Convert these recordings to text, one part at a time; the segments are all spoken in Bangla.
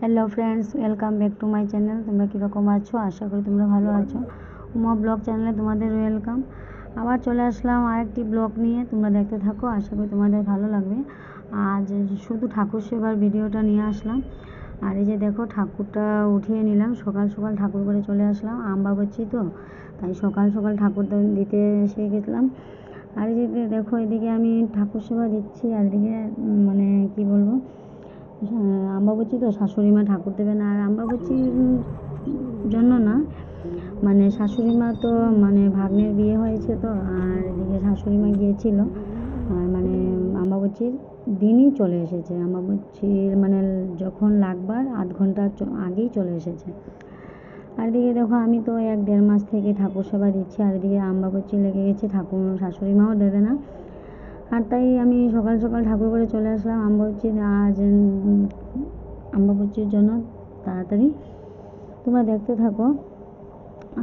Hello friends welcome back to my channel তোমরা কীরকম আছো? আশা করি তোমরা ভালো আছো। উমা ব্লগ চ্যানেলে তোমাদের ওয়েলকাম আবার চলে আসলাম আরেকটি ব্লগ নিয়ে। তোমরা দেখতে থাকো, আশা করি তোমাদের ভালো লাগবে। আজ শুধু ঠাকুর সেবার ভিডিওটা নিয়ে আসলাম। আর এই যে দেখো, ঠাকুরটা উঠিয়ে নিলাম। সকাল সকাল ঠাকুর করে চলে আসলাম। আম বাবাচ্ছি তো, তাই সকাল সকাল ঠাকুরটা দিতে এসে গেছিলাম। আর এই যে দেখো, এদিকে আমি ঠাকুর সেবা দিচ্ছি। আর এদিকে মানে কি বলব? হ্যাঁ, আম্বাবচি তো শাশুড়ি মা ঠাকুর দেবেন আর আম্বাবচির জন্য না মানে শাশুড়ি মা তো মানে ভাগ্নের বিয়ে হয়েছে তো আর এদিকে শাশুড়ি মা গিয়েছিল আর মানে আম্বাবচির দিনই চলে এসেছে আম্বাবচির মানে যখন লাগবার আধ ঘণ্টা আগেই চলে এসেছে। আর এদিকে দেখো আমি তো এক দেড় মাস থেকে ঠাকুর সেবা দিচ্ছি আর এদিকে আম্বাবচি লেগে গেছে ঠাকুর শাশুড়ি মাও দেবে না আর তাই আমি সকাল সকাল ঠাকুর করে চলে আসলাম আম্বাবচি আজ আম্বাবচির জন্য তাড়াতাড়ি। তোমরা দেখতে থাকো।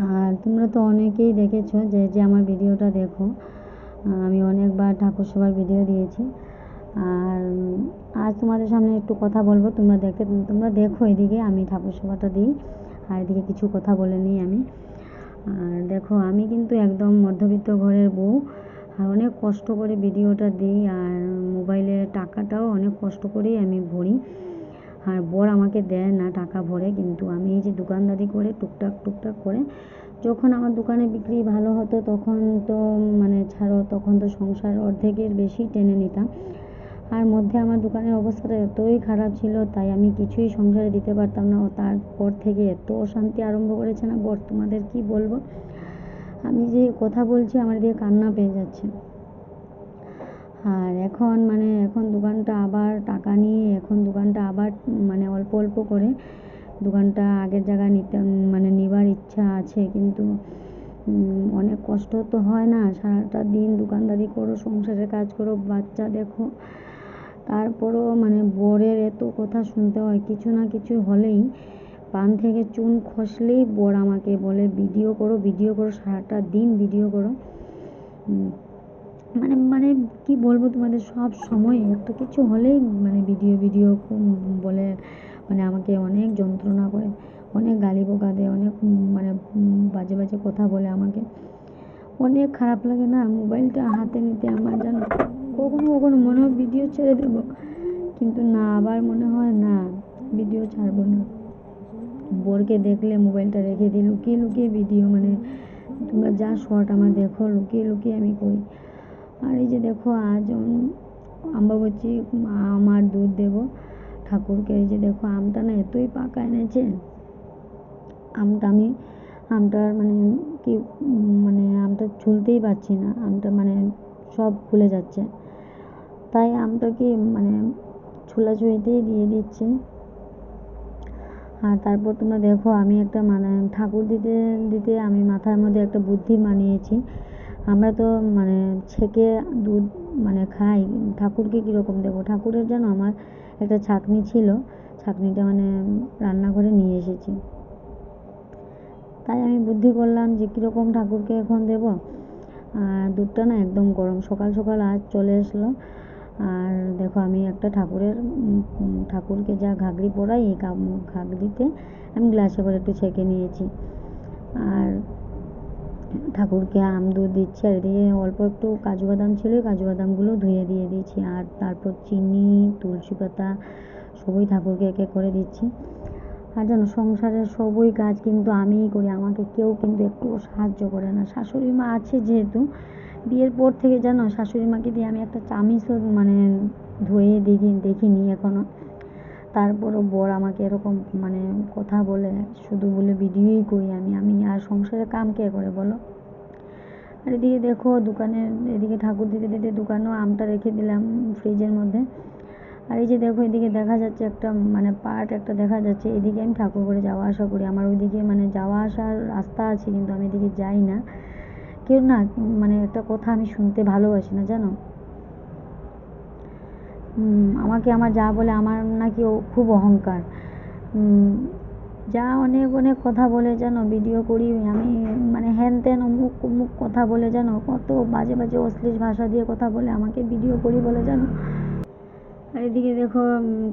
আর তোমরা তো অনেকেই দেখেছ যে যে আমার ভিডিওটা দেখো। আমি অনেকবার ঠাকুর সবার ভিডিও দিয়েছি। আর আজ তোমাদের সামনে একটু কথা বলব। তোমরা দেখতে, তোমরা দেখো এদিকে, আমি ঠাকুর সেবাটা দিই। আর এদিকে কিছু কথা বলে নিই আমি। আর দেখো, আমি কিন্তু একদম মধ্যবিত্ত ঘরের বউ। আর অনেক কষ্ট করে ভিডিওটা দিই আর মোবাইলে টাকাটাও অনেক কষ্ট করেই আমি ভরি। আর বর আমাকে দেয় না টাকা ভরে, কিন্তু আমি এই যে দোকানদারি করে টুকটাক টুকটাক করে, যখন আমার দোকানে বিক্রি ভালো হতো তখন তো মানে ছাড়ো, তখন তো সংসার অর্ধেকের বেশি টেনে নিতাম। আর মধ্যে আমার দোকানের অবস্থাটা এতই খারাপ ছিল, তাই আমি কিছুই সংসারে দিতে পারতাম না। তারপর থেকে এত অশান্তি আরম্ভ করেছে না, বর তোমাদের কি বলব? আমি যে কথা বলছি আমার দিয়ে কান্না পেয়ে যাচ্ছে। আর এখন মানে এখন দোকানটা আবার টাকা নিয়ে এখন দোকানটা আবার মানে অল্প অল্প করে দোকানটা আগের জায়গায় নিতে মানে নেবার ইচ্ছা আছে কিন্তু অনেক কষ্ট তো হয় না। সারাটা দিন দোকানদারি করো, সংসারের কাজ করো, বাচ্চা দেখো। তারপরেও মানে বরের এত কথা শুনতে হয়, কিছু না কিছু হলেই পান থেকে চুন খসলেই বর আমাকে বলে, ভিডিও করো ভিডিও করো, সারাটা দিন ভিডিও করো। মানে মানে কি বলব তোমাদের, সব সময় একটা কিছু হলেই মানে ভিডিও ভিডিও বলে মানে আমাকে অনেক যন্ত্রণা করে, অনেক গালি বোকা দেয়, অনেক মানে বাজে বাজে কথা বলে আমাকে। অনেক খারাপ লাগে না মোবাইলটা হাতে নিতে আমার যেন কখনো কখনো মনে হয় ভিডিও ছেড়ে দেবো। কিন্তু না, আবার মনে হয় না, ভিডিও ছাড়বো না। বরকে দেখলে মোবাইলটা রেখে দিই। লুকিয়ে লুকিয়ে ভিডিও মানে তোমরা যা শর্ট আমার দেখো, লুকিয়ে লুকিয়ে আমি করি। আর এই যে দেখো, আজ আম্বা বলছি আমার দুধ দেবো ঠাকুরকে। এই যে দেখো, আমটা না এতই পাকা এনেছে। আমটা আমি আমটার মানে কি মানে আমটা ছুলতেই পারছি না। আমটা মানে সব খুলে যাচ্ছে। তাই আমটা কি মানে ছোলাছুঁইতেই দিয়ে দিচ্ছি। আর তারপর তোমরা দেখো, আমি একটা মানে ঠাকুর দিতে দিতে আমি মাথার মধ্যে একটা বুদ্ধি মানিয়েছি আমরা তো মানে ছেঁকে দুধ মানে খাই, ঠাকুরকে কীরকম দেবো? ঠাকুরের যেন আমার একটা ছাঁকনি ছিল, ছাঁকনিটা মানে রান্নাঘরে নিয়ে এসেছি। তাই আমি বুদ্ধি করলাম যে কীরকম ঠাকুরকে এখন দেবো। আর দুধটা না একদম গরম, সকাল সকাল আজ চলে আসলো আর দেখো আমি একটা ঠাকুরের ঠাকুরকে যা ঘাগরি পরাই এই ঘাগরিতে আমি গ্লাসে করে একটু ছেঁকে নিয়েছি। আর ঠাকুরকে আম দুধ দিচ্ছি আর এদিকে অল্প একটু কাজু বাদাম ছিল কাজু বাদামগুলো ধুয়ে দিয়ে দিয়েছি। আর তারপর চিনি, তুলসী পাতা সবই ঠাকুরকে এক এক করে দিচ্ছি। আর জানো সংসারের সবই কাজ কিন্তু আমিই করি, আমাকে কেউ কিন্তু একটুও সাহায্য করে না। শাশুড়ি মা আছে যেহেতু বিয়ের পর থেকে জানো শাশুড়ি মাকে দিয়ে আমি একটা চামিচও মানে ধুয়ে দেখি, দেখিনি এখনও তারপরও বর আমাকে এরকম মানে কথা বলে, শুধু বলে ভিডিওই করি আমি আমি আর সংসারের কাম কে করে বলো? আর এদিকে দেখো দোকানে, এদিকে ঠাকুর দিতে দিতে দোকানেও আমটা রেখে দিলাম ফ্রিজের মধ্যে। আর এই যে দেখো এদিকে দেখা যাচ্ছে একটা মানে পার্ট একটা দেখা যাচ্ছে, এদিকে আমি ঠাকুর করে যাওয়া আসা করি। আমার ওইদিকে মানে যাওয়া আসার রাস্তা আছে কিন্তু আমি এদিকে যাই না। কেউ না মানে একটা কথা আমি শুনতে ভালোবাসি না, জানো? আমাকে আমার যা বলে আমার নাকি ও খুব অহংকার। যা অনেক অনেক কথা বলে, জানো? ভিডিও করি আমি মানে হ্যান ত্যান অমুক অমুক কথা বলে, জানো? কত বাজে বাজে অশ্লীল ভাষা দিয়ে কথা বলে আমাকে ভিডিও করি বলে, জানো? আর এদিকে দেখো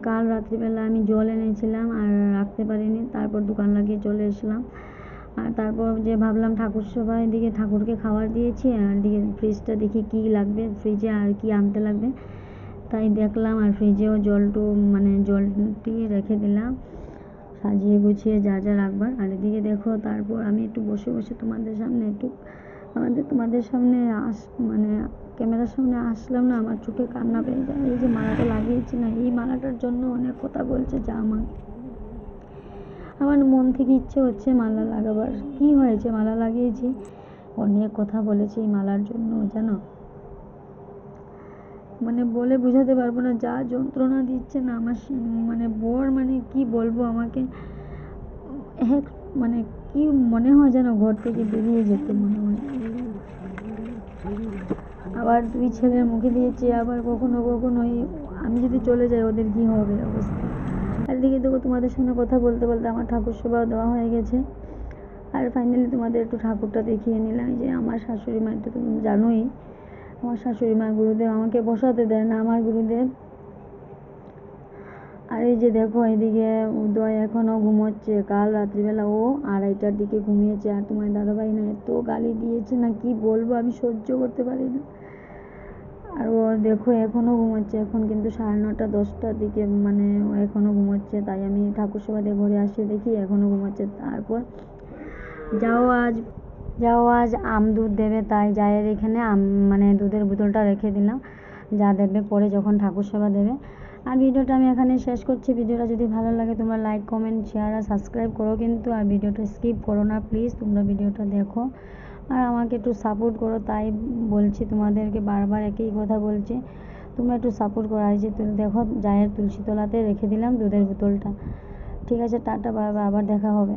কাল রাত্রিবেলা আমি জল এনেছিলাম আর রাখতে পারিনি, তারপর দোকান লাগিয়ে চলে এসলাম। আর তারপর যে ভাবলাম ঠাকুর সবাই এদিকে ঠাকুরকে খাবার দিয়েছি, আর এদিকে ফ্রিজটা দেখি কী লাগবে ফ্রিজে আর কি আনতে লাগবে। তাই দেখলাম আর ফ্রিজেও জলটু মানে জলটি রেখে দিলাম। সাজিয়ে গুছিয়ে যা যা রাখবার। আর এদিকে দেখো, তারপর আমি একটু বসে বসে তোমাদের সামনে একটু, আমাদের, তোমাদের সামনে আস মানে ক্যামেরার সামনে আসলাম না, আমার চোখে কান্না পেয়ে যায়। এই যে মালাটা লাগিয়েছি না, এই মালাটার জন্য অনেক কথা বলছে যা আমার আমার মন থেকে ইচ্ছে হচ্ছে মালা লাগাবার। কি হয়েছে? মালা লাগিয়েছি? অনেক কথা বলেছে মালার জন্য, জানো? মানে বলে বোঝাতে পারব না, যা যন্ত্রণা দিচ্ছে না, আমার মানে বর মানে কি বলব আমাকে? এক মানে কি মনে হয় যেন ঘর থেকে বেরিয়ে যেতে মনে হয়। আবার দুই ছেলের মুখে দিয়েছি, আবার কখনো কখনো আমি যদি চলে যাই, ওদের কি হবে অবস্থা? এদিকে দেখো তোমাদের সঙ্গে কথা বলতে বলতে আমার ঠাকুর সেবাও দেওয়া হয়ে গেছে। আর ফাইনালি তোমাদের একটু ঠাকুরটা দেখিয়ে নিলাম যে আমার শাশুড়ি মা, এটা তুমি জানোই, আমার শাশুড়ি মা গুরুদেব আমাকে বসাতে দেয় না আমার গুরুদেব। আর এই যে দেখো এদিকে উদয় এখনও ঘুমোচ্ছে, কাল রাত্রিবেলা ও আড়াইটার দিকে ঘুমিয়েছে। আর তোমার দাদাভাই না এত গালি দিয়েছে না কি বলব, আমি সহ্য করতে পারি না। আর ও দেখো এখনও ঘুমোচ্ছে, এখন কিন্তু সাড়ে নটা, দশটার দিকে মানে ও এখনও ঘুমোচ্ছে, তাই আমি ঠাকুর দিয়ে ঘরে আসি দেখি এখনও ঘুমোচ্ছে। তারপর যাও আজ যাও আজ আম দুধ দেবে, তাই জায়ের এখানে আম মানে দুধের বোতলটা রেখে দিলাম, যা দেবে পরে যখন ঠাকুর দেবে। আর ভিডিওটা আমি এখানে শেষ করছি, ভিডিওটা যদি ভালো লাগে তোমরা লাইক কমেন্ট শেয়ার আর সাবস্ক্রাইব করো কিন্তু, আর ভিডিওটা স্কিপ করো না প্লিজ তোমরা ভিডিওটা দেখো। আর আমাকে একটু সাপোর্ট করো, তাই বলছি তোমাদেরকে বারবার একই কথা বলছি। তোমরা একটু সাপোর্ট করো, আর যে তুমি দেখো জায়ের তুলসী তলাতে রেখে দিলাম দুধের বোতলটা। ঠিক আছে, টাটা বারবার আবার দেখা হবে।